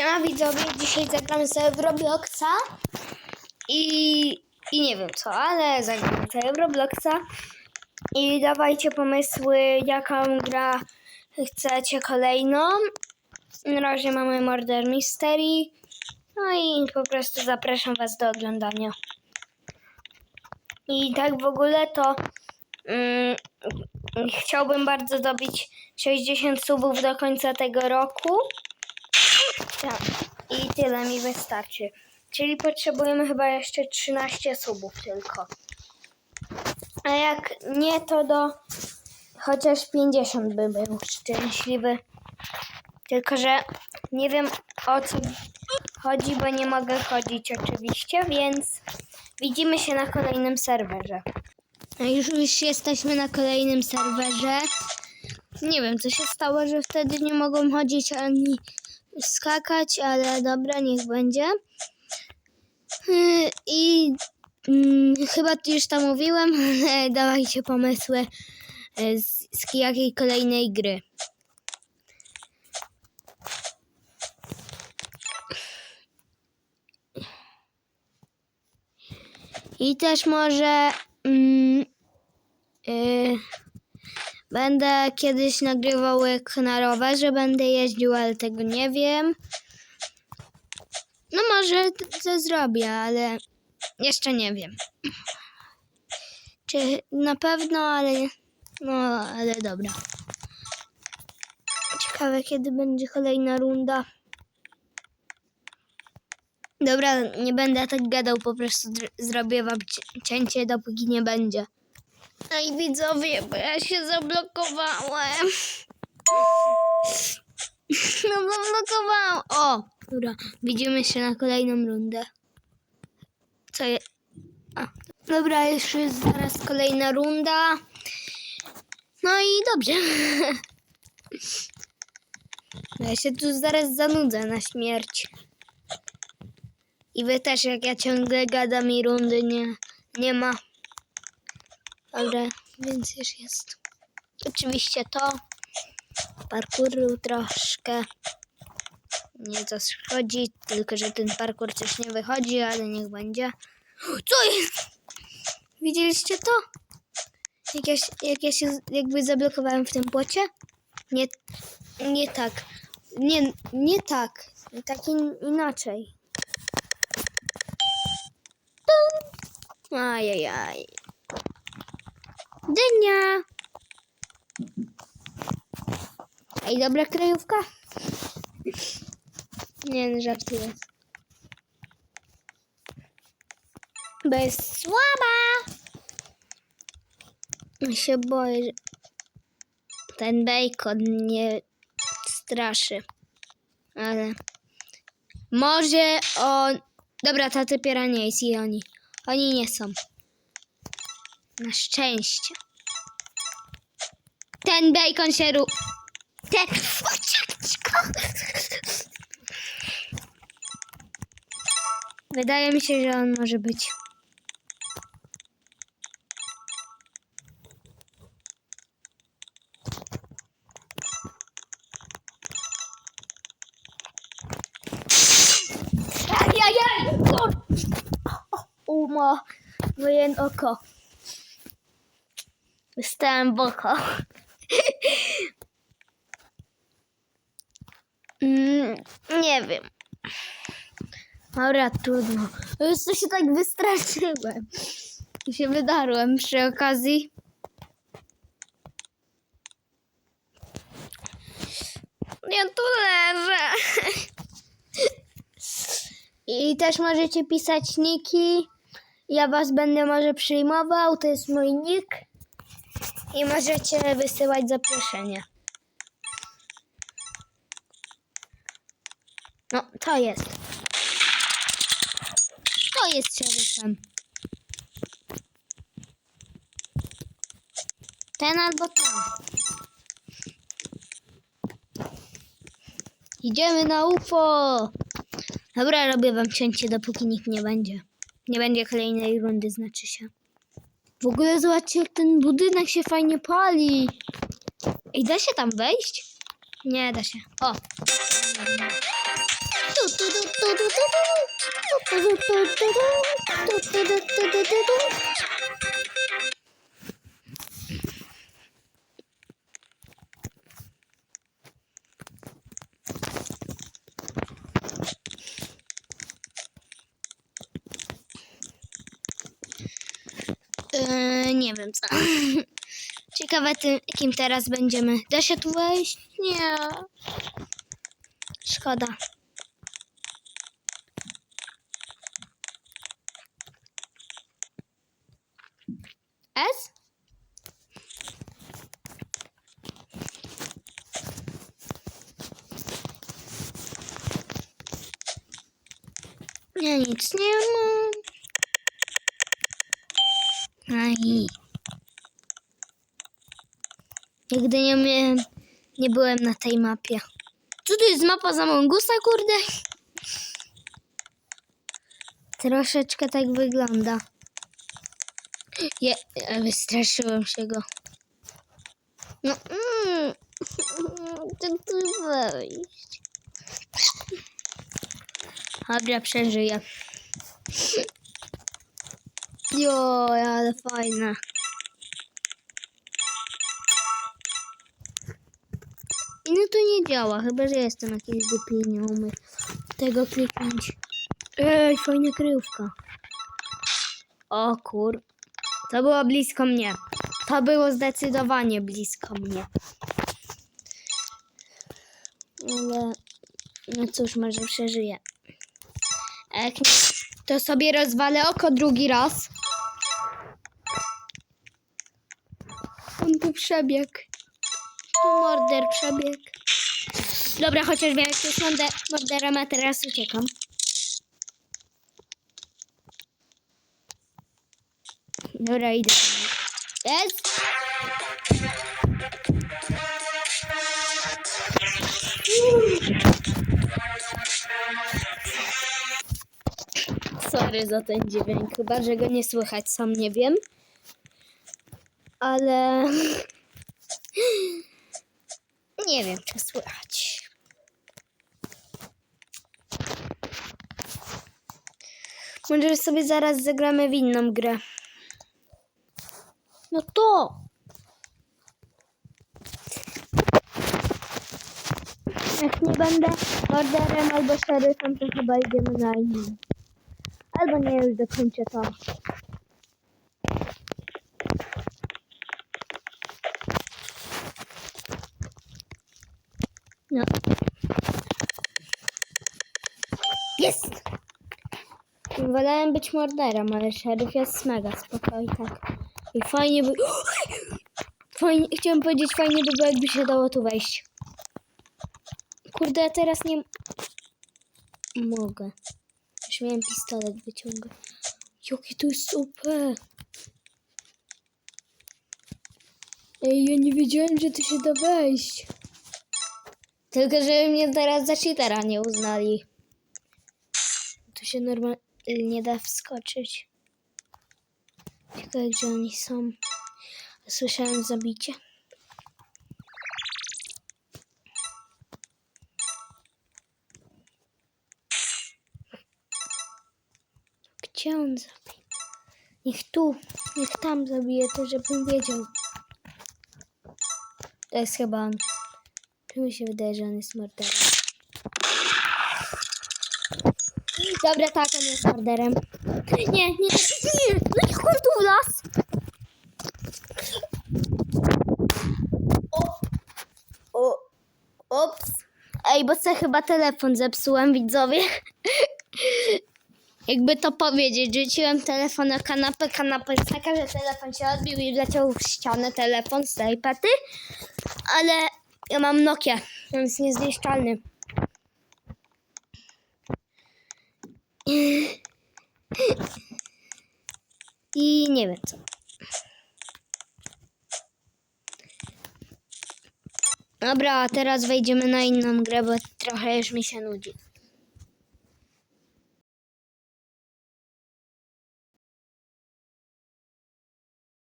Siema widzowie, dzisiaj zagramy sobie w Robloxa i, i nie wiem co, ale zagramy sobie w Robloxa i dawajcie pomysły, jaką gra chcecie kolejną. Na razie mamy Murder Mystery, no i po prostu zapraszam was do oglądania. I tak w ogóle to mm, chciałbym bardzo dobić 60 subów do końca tego roku. Tak. I tyle mi wystarczy. Czyli potrzebujemy chyba jeszcze 13 subów tylko. A jak nie, to do chociaż 50 by był szczęśliwy. Tylko, że nie wiem o co chodzi, bo nie mogę chodzić oczywiście, więc widzimy się na kolejnym serwerze. A już, już jesteśmy na kolejnym serwerze. Nie wiem, co się stało, że wtedy nie mogą chodzić ani skakać, ale dobra, niech będzie. Yy, I mm, chyba już to mówiłem, ale dawajcie pomysły yy, z, z jakiej kolejnej gry. I też może mm, yy, Będę kiedyś nagrywał jak na rowerze będę jeździł, ale tego nie wiem. No może to, zrobię, ale jeszcze nie wiem. Czy na pewno, ale no, ale dobra. Ciekawe kiedy będzie kolejna runda. Dobra, nie będę tak gadał, po prostu zrobię wam ci- cięcie, dopóki nie będzie. No i widzowie, bo ja się zablokowałem. No zablokowałam. O, dobra, widzimy się na kolejną rundę. Co je... A, dobra, już jest zaraz kolejna runda. No i dobrze. Ja się tu zaraz zanudzę na śmierć. I wy też, jak ja ciągle gadam i rundy nie, nie ma. Dobra, więc już jest. Oczywiście to. Parkouru troszkę. Nie to schodzi, tylko że ten parkour coś nie wychodzi, ale niech będzie. Co jest? Widzieliście to? Jak ja, jak ja się jakby zablokowałem w tym płocie? Nie, nie tak. Nie, nie tak. Tak in, inaczej. Ajajaj. Dynia. Ej, dobra krajówka? Nie, no żartuję. Bez słaba. Ja się boję, że ten bacon mnie straszy. Ale może on... Dobra, ta typiera nie jest i oni. Oni nie są. Na szczęście. Ten bacon się ru... Ten... Wydaje mi się, że on może być. Ajajaj! Uma moje oko. Dostałem w oko. Mm, nie wiem. Dobra, trudno. Już to się tak wystraszyłem. I się wydarłem przy okazji. Ja tu leżę. I też możecie pisać niki. Ja was będę może przyjmował. To jest mój nick. I możecie wysyłać zaproszenia. No, to jest. To jest szeryfem. Ten albo ten. Idziemy na UFO. Dobra, robię wam cięcie, dopóki nikt nie będzie. Nie będzie kolejnej rundy, znaczy się. W ogóle zobaczcie, jak ten budynek się fajnie pali. Ej, da się tam wejść? Nie da się. O. Tu Yy, nie wiem co. Ciekawe, ty, kim teraz będziemy. Da się tu wejść? Nie. Szkoda. S? Ja nic nie mam. Aj. Nigdy nie miałem, nie byłem na tej mapie. Co to jest mapa z Amongusa, kurde? Troszeczkę tak wygląda. Je, wystraszyłem się go. No, mm, jak tu wejść? Dobra, przeżyję. Jo, ale fajne. I no to nie działa, chyba że jestem jakiś głupi nie tego kliknąć. Ej, fajna kryjówka. O kur... To było blisko mnie. To było zdecydowanie blisko mnie. Ale... No cóż, może przeżyję. Jak to sobie rozwalę oko drugi raz. On tu morder przebiegł. Dobra, chociaż wiem, jak to jest morder, morderem, a teraz uciekam. Dobra, idę. Jest? Sorry za ten dźwięk, chyba że go nie słychać, sam nie wiem. Ale nie wiem, czy słychać. Może sobie zaraz zagramy w inną grę. No to! Jak nie będę morderem albo szeryfem, to chyba idziemy na inną. Albo nie, już dokończę to. No. Jest! Wolałem być morderem, ale szeryf jest mega spokojny, tak. I fajnie by... Fajnie, chciałem powiedzieć, fajnie by było, jakby się dało tu wejść. Kurde, ja teraz nie... Mogę. Już miałem pistolet wyciągać. Jakie to jest super. Ej, ja nie wiedziałem, że tu się da wejść. Tylko, żeby mnie teraz za cheatera nie uznali. Tu się normalnie da wskoczyć. Ciekawe, gdzie oni są. Słyszałem zabicie. Gdzie on zabił? Niech tu, niech tam zabije, to żebym wiedział. To jest chyba on. Mi się wydaje, że on jest morderem? Dobra, tak, on jest morderem. Nie, nie, nie, no i chuj tu w las. O, o, ops. Ej, bo sobie chyba telefon zepsułem, widzowie. Jakby to powiedzieć, rzuciłem telefon na kanapę, kanapa jest taka, że telefon się odbił i leciał w ścianę telefon z tej pety. Ale ja mam Nokia, więc niezniszczalny. I nie wiem co. Dobra, a teraz wejdziemy na inną grę, bo trochę już mi się nudzi.